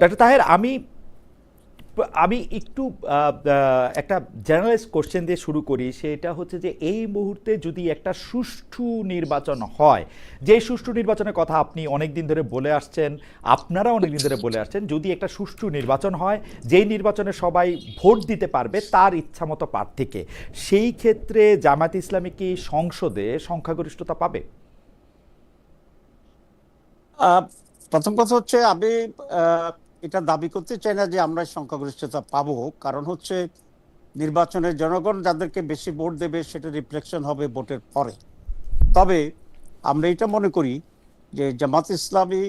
Doctor Taher আমি আমি একটু একটা জেনারেলাইজ কোশ্চেন দিয়ে শুরু করি। সেটা হচ্ছে যে, এই মুহূর্তে যদি একটা সুষ্ঠু নির্বাচন হয়, যে সুষ্ঠু নির্বাচনের কথা আপনি অনেক দিন ধরে বলে আসছেন আপনারা অনেক দিন ধরে বলে আসছেন, যদি একটা সুষ্ঠু নির্বাচন হয়, যেই নির্বাচনে সবাই ভোট দিতে পারবে তার ইচ্ছামতো প্রার্থীকে, সেই ক্ষেত্রে জামায়াত ইসলামী কি সংসদে সংখ্যাগরিষ্ঠতা পাবে? প্রথম কথা হচ্ছে আমি এটা দাবি করতে চাই না যে আমরা সংখ্যাগরিষ্ঠতা পাবো। কারণ হচ্ছে নির্বাচনের জনগণ যাদেরকে বেশি ভোট দেবে সেটা রিফ্লেকশন হবে ভোটের পরে। তবে আমরা এটা মনে করি যে জামাত ইসলামী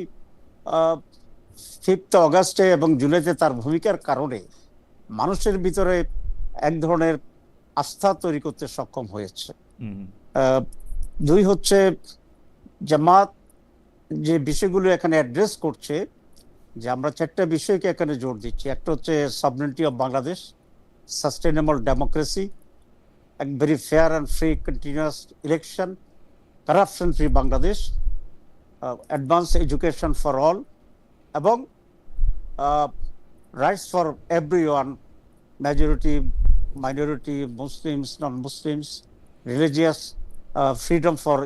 ফিফথ অগাস্টে এবং জুলাইতে তার ভূমিকার কারণে মানুষের ভিতরে এক ধরনের আস্থা তৈরি করতে সক্ষম হয়েছে। দুই হচ্ছে জামাত যে বিষয়গুলো এখানে অ্যাড্রেস করছে যে আমরা চারটা বিষয়কে এখানে জোর দিচ্ছি। একটা হচ্ছে sovereignty of Bangladesh sustainable democracy এক very fair and free continuous election corruption free Bangladesh advance education for all এবং rights for every one majority minority Muslims non Muslims religious freedom for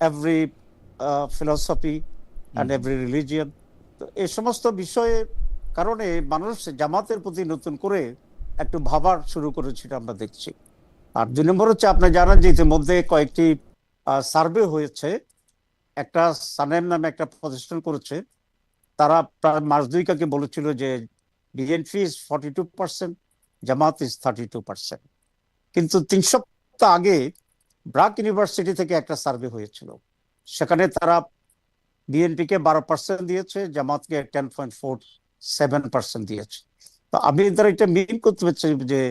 every uh, and every every এই সমস্ত বিষয়ে কারণে মানুষ জামাতের প্রতি নতুন করে একটু ভাবার শুরু করেছিল আমরা দেখছি। আর দুই নম্বর হচ্ছে, আপনি জানেন যে ইতিমধ্যে কয়েকটি সার্ভে হয়েছে। একটা সানেম নামে একটা প্রতিষ্ঠান করেছে। তারা প্রায় মাস দুইকাকে বলেছিল যে BNP is forty two percent Jamaat is thirty two percent কিন্তু তিন সপ্তাহ আগে ব্রাক ইউনিভার্সিটি থেকে একটা সার্ভে হয়েছিল। সেখানে তারা বিএনপিকে বারো পার্সেন্ট দিয়েছে, জামাতকে ten point four seven percent দিয়েছে। তো আমি দ্বারা এটা মিন করতে পারছি যে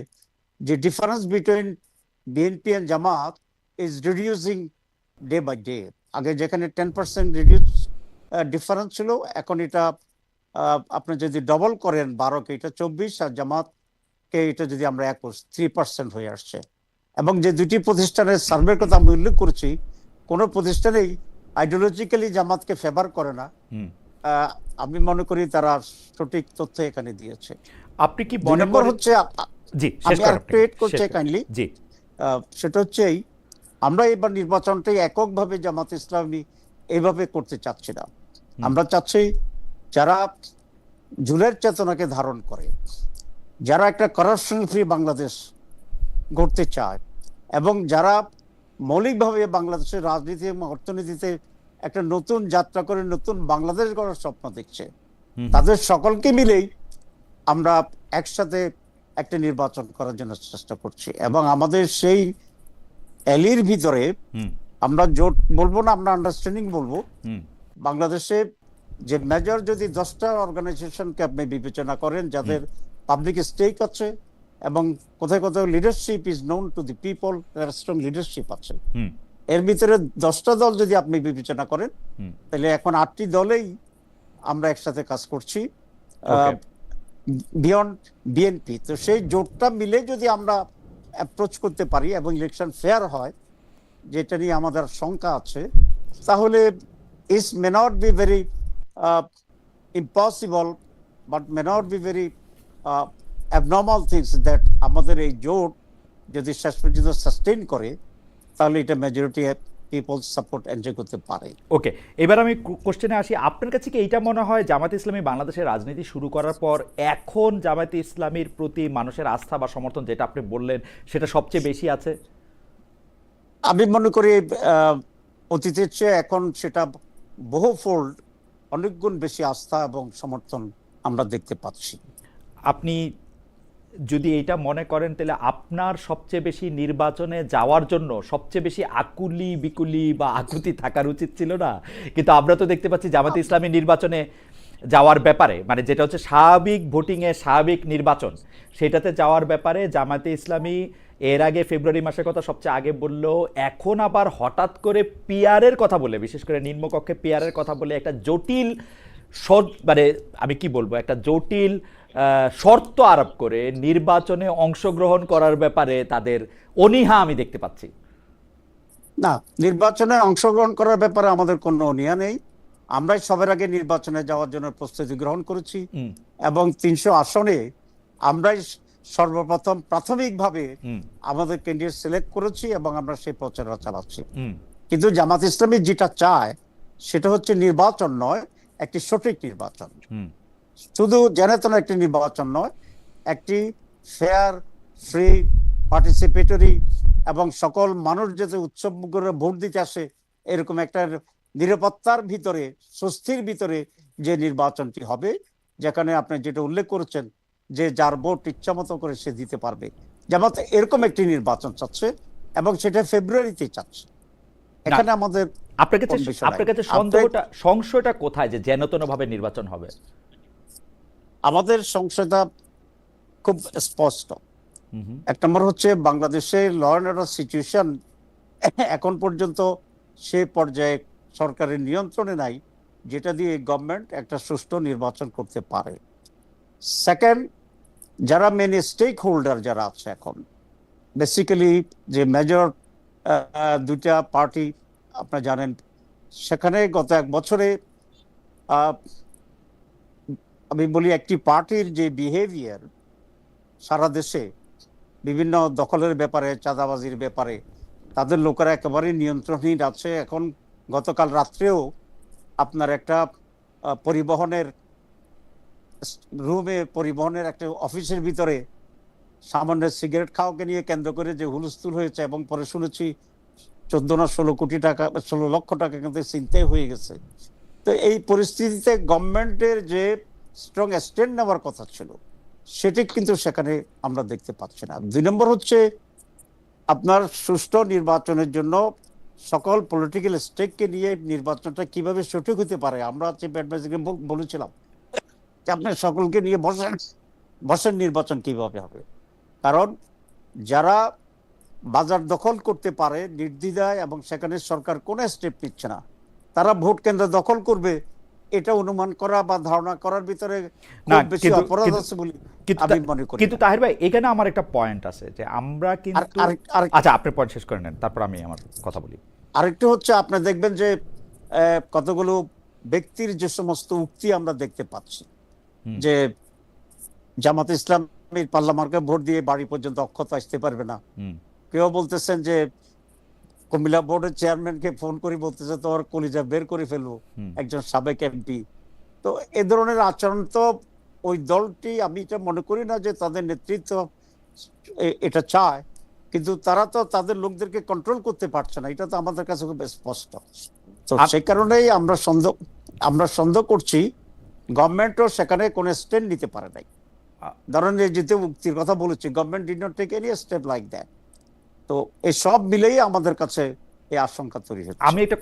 যে difference between BNP and Jamaat is reducing day by day আগে যেখানে টেন পার্সেন্ট রিডিউস ডিফারেন্স ছিল, এখন এটা আপনি যদি ডবল করেন বারোকে, এটা চব্বিশ, আর জামাতকে এটা যদি আমরা একুশ থ্রি পার্সেন্ট হয়ে আসছে। এবং যে দুটি প্রতিষ্ঠানের সার্ভের কথা আমি উল্লেখ করেছি, কোনো প্রতিষ্ঠানেই আইডিওলজিক্যালি জামাতকে ফেভার করে না। আমি মনে করি তারা সঠিক তথ্য এখানে দিয়েছে। আপনি কি মনে করেন হচ্ছে জি শেষ করেন করতে kindly। জি। সেটা হচ্ছে এই আমরা এবার নির্বাচনটাই এককভাবে জামাত ইসলামী এইভাবে করতে চাচ্ছি না। আমরা চাচ্ছি যারা জুলের চেতনাকে ধারণ করে যারা একটা করাপশন ফ্রি বাংলাদেশ গড়তে চায় এবং যারা মৌলিকভাবে বাংলাদেশের রাজনীতি এবং অর্থনীতিতে একটা নতুন যাত্রা করে নতুন বাংলাদেশ গড়ার স্বপ্ন দেখছে। তাদের সকলকে মিলেই আমরা একসাথে একটা নির্বাচন করার জন্য চেষ্টা করছি এবং আমাদের সেই অ্যালির ভিতরে আমরা জোট বলব না আমরা আন্ডারস্ট্যান্ডিং বলব। বাংলাদেশে যে মেজর যদি দশটা অর্গানাইজেশনকে আপনি বিবেচনা করেন যাদের পাবলিক স্টেক আছে এবং কোথায় কোথাও leadership is known to the people strong leadership আছে। এর ভিতরে দশটা দল যদি আপনি বিবেচনা করেন তাহলে এখন আটটি দলেই আমরা একসাথে কাজ করছি. বিয়ন্ড বিএনপি তো সেই জোটটা মিলে যদি আমরা অ্যাপ্রোচ করতে পারি এবং ইলেকশন ফেয়ার হয় যেটা নিয়ে আমাদের শঙ্কা আছে তাহলে is may not be very impossible but may not be very abnormal things that আমাদের এই জোট যদি শেষ পর্যন্ত সাস্টেইন করে তাহলে এটা মেজরিটি পিপল সাপোর্ট এনজয় করতে পারে। ওকে এবার আমি কোশ্চেনে আসি। আপনার কাছে কি এইটা মনে হয় জামাতে ইসলামী বাংলাদেশের রাজনীতি শুরু করার পর এখন জামাতে ইসলামীর প্রতি মানুষের আস্থা বা সমর্থন যেটা আপনি বললেন সেটা সবচেয়ে বেশি আছে? আমি মনে করি অতীতের চেয়ে এখন সেটা বহু ফোল্ড অনেকগুণ বেশি আস্থা এবং সমর্থন আমরা দেখতে পাচ্ছি। আপনি যদি এটা মনে করেন, তাহলে আপনার সবচেয়ে বেশি নির্বাচনে যাওয়ার জন্য সবচেয়ে বেশি আকুলি বিকুলি বা আকুতি থাকার উচিত ছিল না? কিন্তু আমরা তো দেখতে পাচ্ছি জামাতে ইসলামী নির্বাচনে যাওয়ার ব্যাপারে মানে যেটা হচ্ছে স্বাভাবিক ভোটিংয়ে স্বাভাবিক নির্বাচন, সেটাতে যাওয়ার ব্যাপারে জামাতে ইসলামী এর আগে ফেব্রুয়ারি মাসের কথা সবচেয়ে আগে বলল, এখন আবার হঠাৎ করে পিয়ারের কথা বলে, বিশেষ করে নিম্নকক্ষে পিয়ারের কথা বলে একটা জটিল মানে আমি কি বলব, একটা জটিল শর্ত আরোপ করে নির্বাচনে অংশগ্রহণ করার ব্যাপারে তাদের অনীহা আমি দেখতে পাচ্ছি। না নির্বাচনে অংশগ্রহণ করার ব্যাপারে আমাদের কোনো অনীহা নেই। আমরাই সবার আগে নির্বাচনে যাওয়ার জন্য প্রস্তুতি গ্রহণ করেছি এবং তিনশো আসনে আমরাই সর্বপ্রথম প্রাথমিকভাবে আমাদের ক্যান্ডিডেট সিলেক্ট করেছি এবং আমরা সেই প্রচারণা চালাচ্ছি। কিন্তু জামাত ইসলামী যেটা চায় সেটা হচ্ছে নির্বাচন নয় একটি সঠিক নির্বাচন। শুধু জেনেতন একটি নির্বাচন নয় একটি ফেয়ার ফ্রি পার্টিসিপেটরি এবং সকল মানুষ যাতে উৎসব করে ভোট দিতে আসে এরকম একটা নিরাপত্তার ভিতরে স্বস্তির ভিতরে যে নির্বাচনটি হবে যেখানে আপনি যেটা উল্লেখ করেছেন যে যার ভোট ইচ্ছা মতো করে সে দিতে পারবে। যেমন এরকম একটি নির্বাচন চাচ্ছে এবং সেটা ফেব্রুয়ারিতে চাচ্ছে। এখানে আমাদের আপনার কাছে। আপনার কাছে সন্দেহটা সংশয়টা কোথায় যে যেনতন ভাবে নির্বাচন হবে? আমাদের সংশয়টা খুব স্পষ্ট। এক নম্বর হচ্ছে বাংলাদেশে ল অ্যান্ড অর্ডার সিচুয়েশন এখন পর্যন্ত সে পর্যায়ে সরকারের নিয়ন্ত্রণে নাই যেটা দিয়ে গভর্নমেন্ট একটা সুষ্ঠু নির্বাচন করতে পারে। সেকেন্ড যারা মেন স্টেক হোল্ডার যারা আছে এখন বেসিক্যালি যে মেজর দুইটা পার্টি আপনারা জানেন সেখানে গত এক বছরে আমি বলি একটি পার্টির যে বিহেভিয়ার সারা দেশে, বিভিন্ন দখলের ব্যাপারে, চাঁদাবাজির ব্যাপারে, তাদের লোকেরা একেবারেই নিয়ন্ত্রণহীন আছে। এখন গতকাল রাত্রেও আপনার একটা পরিবহনের রুমে, পরিবহনের একটা অফিসের ভিতরে সামান্য সিগারেট খাওয়াকে নিয়ে কেন্দ্র করে যে হুলস্থুল হয়েছে এবং পরে শুনেছি চোদ্দ না ষোলো কোটি টাকা, ষোলো লক্ষ টাকা কিন্তু চিন্তাই হয়ে গেছে। তো এই পরিস্থিতিতে গভর্নমেন্টের যে স্ট্রং স্ট্যান্ড নেওয়ার কথা ছিল, সেটি কিন্তু সেখানে আমরা দেখতে পাচ্ছি না। দুই নম্বর হচ্ছে, আপনার সুষ্ঠু নির্বাচনের জন্য সকল পলিটিক্যাল স্টেককে নিয়ে নির্বাচনটা কীভাবে সঠিক হতে পারে, আমরা চিফ বলেছিলাম, যে আপনি সকলকে নিয়ে বসেন বসেন নির্বাচন কীভাবে হবে। কারণ যারা বাজার দখল করতে পারে, নির্দ্বিধায় এবং সেখানে সরকার কোনো স্টেপ নিচ্ছে না, তারা ভোট কেন্দ্র দখল করবে এটা অনুমান করা বা ধারণা করার ভিতরে বেশি অপরাধ আছে বলে কিন্তু আমি মনে করি কিন্তু তাহির ভাই এখানে আমার একটা পয়েন্ট আছে যে আমরা কিন্তু আচ্ছা আপনি পয়েন্ট শেষ করে নেন তারপর আমি আমার কথা বলি। আরেকটু হচ্ছে আপনি দেখবেন যে কতগুলো ব্যক্তির যে সমস্ত উক্তি আমরা দেখতে পাচ্ছি। যে জামাত ইসলামের পার্লামার্কে ভোট দিয়ে বাড়ি পর্যন্ত অক্ষত আসতে পারবে না। কেউ বলতেছেন যে কুমিল্লা বোর্ডের চেয়ারম্যানকে ফোন করে বলতেছে তোমার কলিজা বের করে ফেলব। একজন সাবেক এমপি। তো এ ধরনের আচরণ তো ওই দলটি আমি এটা মনে করি না যে তাদের নেতৃত্ব এটা চায়। কিন্তু তারা তো তাদের লোকদেরকে কন্ট্রোল করতে পারছে না। এটা তো আমাদের কাছে খুব স্পষ্ট। তো আপ- সে কারণেই আমরা সন্দেহ আমরা সন্দেহ করছি গভর্নমেন্টও সেখানে কোনো স্ট্যান্ড নিতে পারে নাই। ধরেন এই যেতে উক্তির কথা বলেছি government did not take any step like that তো এই সব মিলেই আমাদের কাছে এই আশঙ্কা তৈরি হচ্ছে। আমি একটা